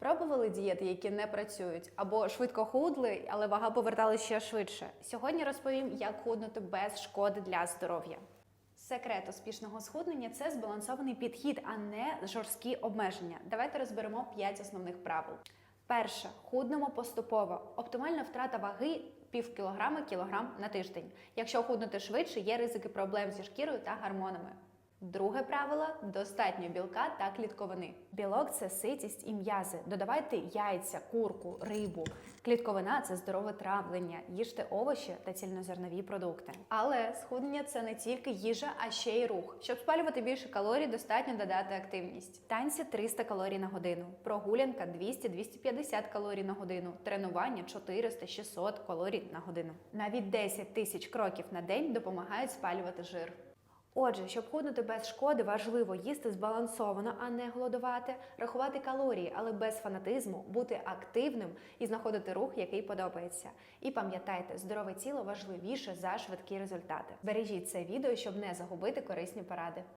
Пробували дієти, які не працюють, або швидко худли, але вага поверталася ще швидше. Сьогодні розповім, як худнути без шкоди для здоров'я. Секрет успішного схуднення це збалансований підхід, а не жорсткі обмеження. Давайте розберемо 5 основних правил. Перше, худнемо поступово. Оптимальна втрата ваги пів кілограма кілограм на тиждень. Якщо худнути швидше, є ризики проблем зі шкірою та гормонами. Друге правило достатньо білка та клітковини. Білок це ситість і м'язи. Додавайте яйця, курку, рибу. Клітковина це здорове травлення. Їжте овочі та цільнозернові продукти. Але схуднення це не тільки їжа, а ще й рух. Щоб спалювати більше калорій, достатньо додати активність. Танці 300 калорій на годину, прогулянка 200-250 калорій на годину, тренування 400-600 калорій на годину. Навіть 10 тисяч кроків на день допомагають спалювати жир. Отже, щоб худнути без шкоди, важливо їсти збалансовано, а не голодувати, рахувати калорії, але без фанатизму, бути активним і знаходити рух, який подобається. І пам'ятайте, здорове тіло важливіше за швидкі результати. Бережіть це відео, щоб не загубити корисні поради.